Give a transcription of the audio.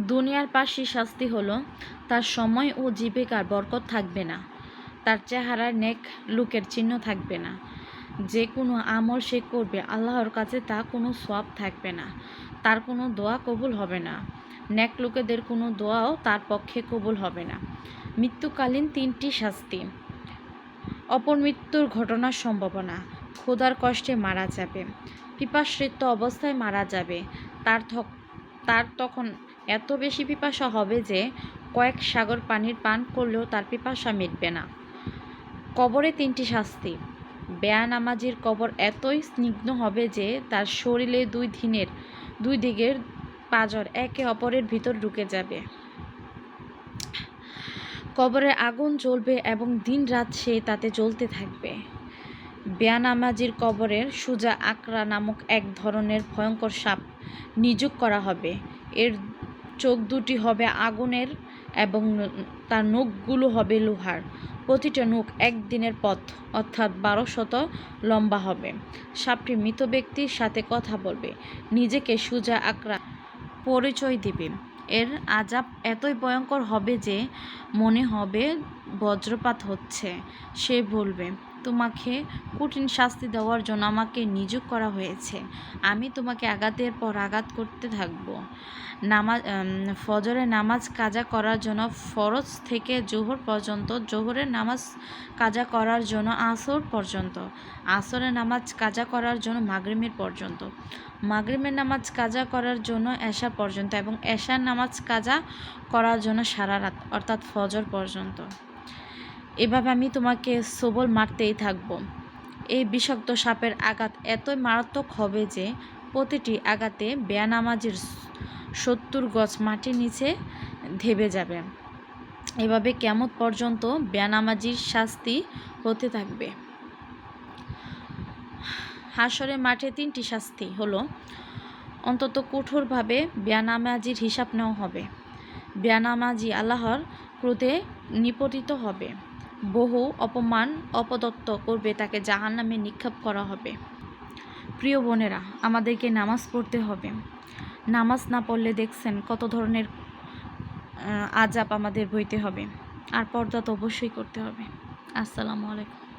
দুনিয়ার পাশি শাস্তি হলো, তার সময় ও জীবিকার বরকত থাকবে না। তার চেহারায় নেক লুকের চিহ্ন থাকবে না। যে কোনো আমল সে করবে, আল্লাহর কাছে তা কোনো সব থাকবে না। তার কোনো দোয়া কবুল হবে না। নেক লোকেদের কোনো দোয়াও তার পক্ষে কবুল হবে না। মৃত্যুকালীন তিনটি শাস্তি। অপর মৃত্যুর ঘটনার সম্ভাবনা। ক্ষুধার কষ্টে মারা যাবে। পিপাসৃত অবস্থায় মারা যাবে। তার তার তখন এত বেশি পিপাসা হবে যে কয়েক সাগর পানির পান করলেও তার পিপাসা মিটবে না। কবরে তিনটি শাস্তি। বেয়ানামাজির কবর এতই স্নিগ্ধ হবে যে তার শরীরে দুই দিনের দুই দিকের পাজর একে অপরের ভিতর ঢুকে যাবে। কবরে আগুন জ্বলবে এবং দিন রাত সে তাতে জ্বলতে থাকবে। বেয়ানামাজির কবরের সুজা আকরা নামক এক ধরনের ভয়ঙ্কর সাপ নিযুগ করা হবে। এর চোখ দুটি হবে আগুনের এবং তার নখগুলো হবে লোহার। প্রতিটা নখ একদিনের পথ, অর্থাৎ বারো শত লম্বা হবে। সাপটি মৃত ব্যক্তির সাথে কথা বলবে, নিজেকে সুজা আকরা পরিচয় দিবে। এর আজাব এতই ভয়ঙ্কর হবে যে মনে হবে, বজ্রপাত হচ্ছে, সে বলবে তোমাকে কঠিন শাস্তি দেওয়ার জন্য আমাকে নিযোগ করা হয়েছে। আমি তোমাকে আঘাতের পর আঘাত করতে থাকব। নামাজ ফজরের নামাজ কাজা করার জন্য ফরজ থেকে জোহর পর্যন্ত, জোহরের নামাজ কাজা করার জন্য আসর পর্যন্ত, আসরের নামাজ কাজা করার জন্য মাগরিমের পর্যন্ত মাগরিমের নামাজ কাজা করার জন্য এশা পর্যন্ত এবং এশার নামাজ কাজা করার জন্য সারা রাত, অর্থাৎ ফজর পর্যন্ত। এভাবে আমি তোমাকে সবল মারতেই থাকব। এই বিষাক্ত সাপের আঘাত এতই মারাত্মক হবে যে প্রতিটি আঘাতে বেয়ানামাজির সত্তর গজ মাটির নিচে ধেবে যাবে। এভাবে কেমত পর্যন্ত বেয়ানামাজির শাস্তি হতে থাকবে? হাসরের মাঠে তিনটি শাস্তি হলো, অন্তত কঠোরভাবে বেয়ানামাজির হিসাব নেওয়া হবে। বেয়ানামাজি আল্লাহর ক্রোধে নিপতিত হবে। বহু অপমান অপদত্ত করবে, তাকে জাহান নামে নিক্ষেপ করা হবে। প্রিয় বোনেরা, আমাদেরকে নামাজ পড়তে হবে। নামাজ না পড়লে দেখছেন কত ধরনের আজাব আমাদের বইতে হবে। আর পর্দা তো অবশ্যই করতে হবে। আসসালামু আলাইকুম।